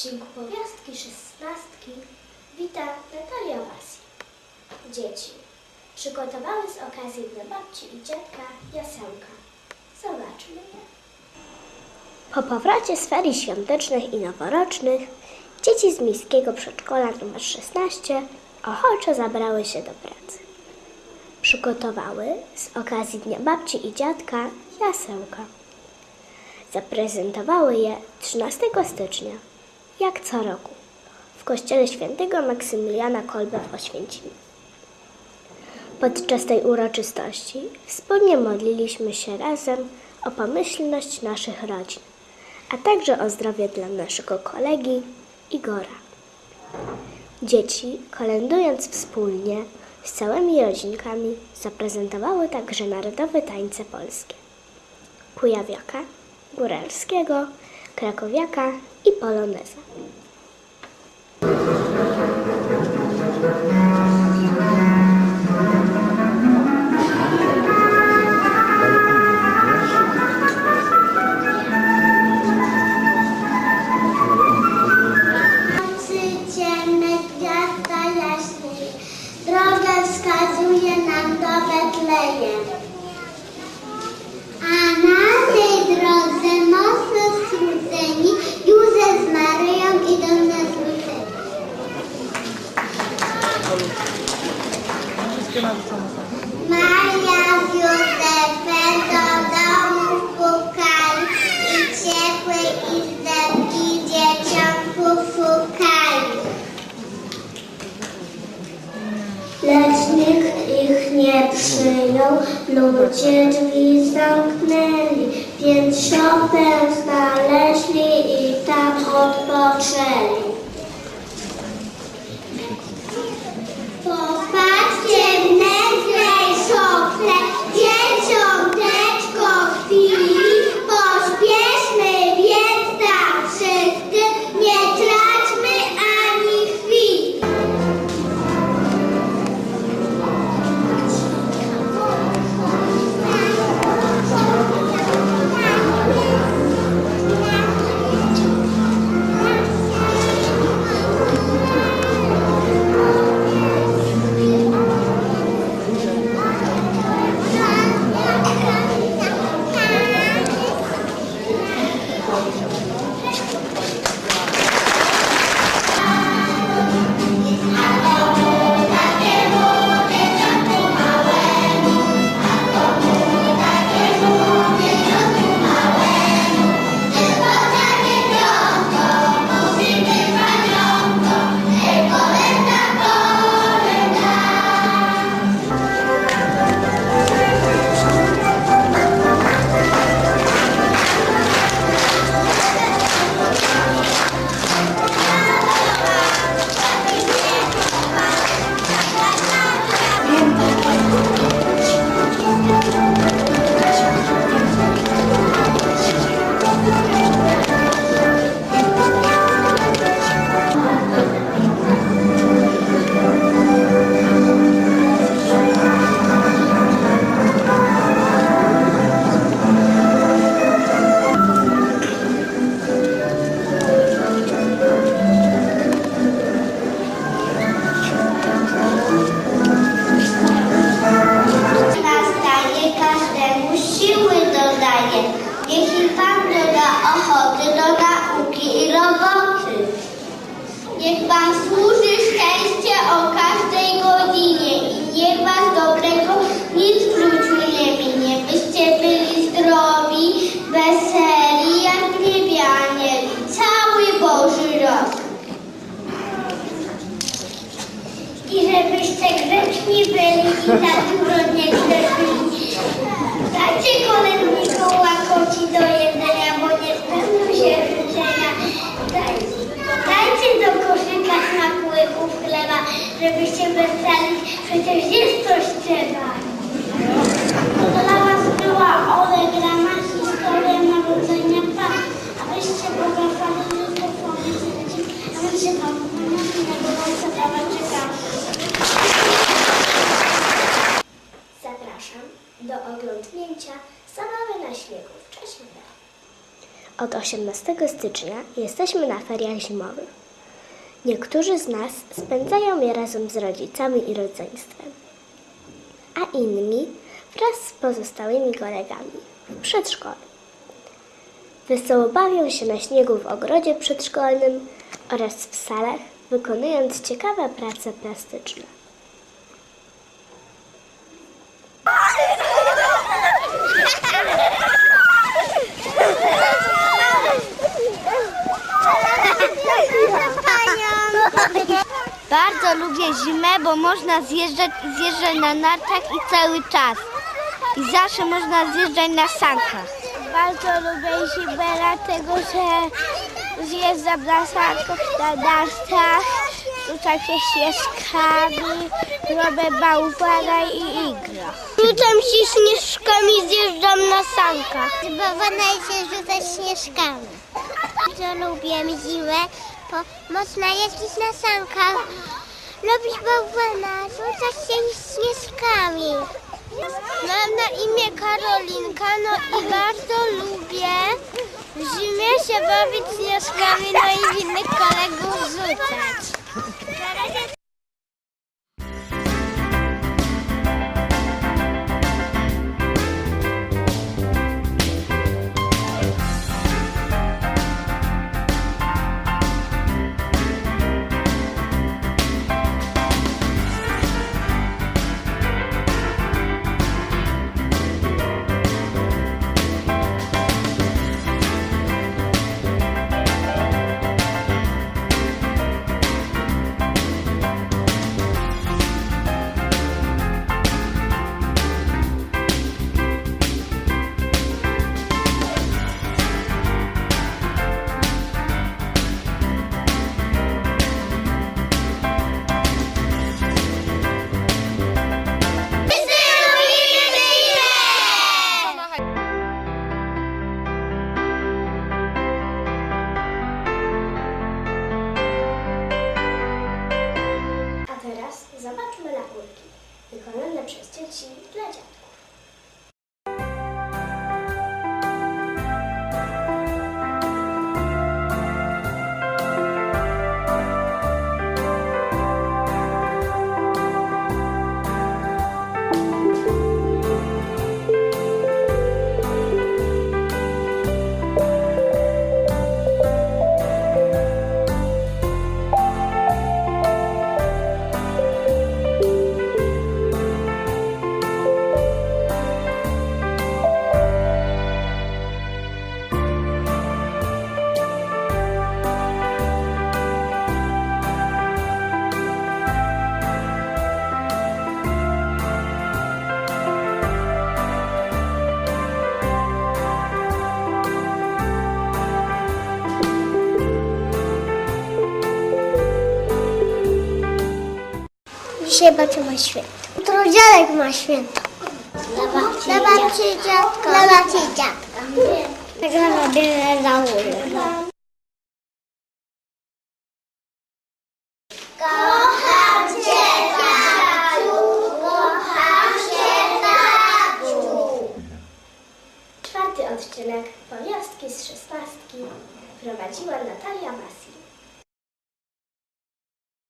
odcinku Powiastki szesnastki wita Natalia Wasi. Dzieci przygotowały z okazji dla babci i dziadka jasełka. Zobaczmy je. Po powrocie z ferii świątecznych i noworocznych dzieci z miejskiego przedszkola nr 16 ochoczo zabrały się do pracy. Przygotowały z okazji Dnia Babci i Dziadka jasełka. Zaprezentowały je 13 stycznia, jak co roku, w kościele świętego Maksymiliana Kolbe w Oświęcimiu. Podczas tej uroczystości wspólnie modliliśmy się razem o pomyślność naszych rodzin, a także o zdrowie dla naszego kolegi Igora. Dzieci, kolędując wspólnie z całymi rodzinkami, zaprezentowały także narodowe tańce polskie. Kujawiaka, Góralskiego, Krakowiaka i Poloneza. Przyjął, ludzie drzwi zamknęli, więc szopę znaleźli i tam odpoczęli. Wam służy szczęście o każdej godzinie i niech Was dobrego nic w nie minie. Byście byli zdrowi, weseli jak niebianie cały Boży rok. I żebyście grzeczni byli i za dużo nie grzeszyli. Dajcie kolędnikom łakoci do jedzenia, bo nie spełnią się życzenia. Dajcie, dajcie do koszyka smakołyków chleba, żebyście weseli, przecież jest coś trzeba. Dla was była odegrana historia narodzenia Pana, abyście błogosławili dzieci, a my się na gorąco prawa czekamy. Zapraszam do oglądnięcia zabawy na śniegu w czasie. Od 18 stycznia jesteśmy na feriach zimowych. Niektórzy z nas spędzają je razem z rodzicami i rodzeństwem, a inni wraz z pozostałymi kolegami w przedszkolu. Wesoło bawią się na śniegu w ogrodzie przedszkolnym oraz w salach, wykonując ciekawe prace plastyczne. Bardzo lubię zimę, bo można zjeżdżać zjeżdżać na nartach i cały czas. I zawsze można zjeżdżać na sankach. Bardzo lubię zimę, dlatego że zjeżdżam na sankach, na nartach, rzucam się śnieżkami, robię bałwana i igra. Rzucam się śnieżkami, zjeżdżam na sankach. Zbawana się rzucać śnieżkami. Bardzo lubię zimę, bo można jeździć na sankach, robić bałwana, rzucać się śnieżkami. Mam na imię Karolinka, no i bardzo lubię w zimie się bawić śnieżkami, no i innych kolegów. Dzisiaj babcia ma święto. Jutro dziadek ma święto. Dla babci, dla babci dziadka. Dla babci dziadka. Tak cię, tatu. Czwarty odcinek Powiastki z szesnastki prowadziła Natalia Masi.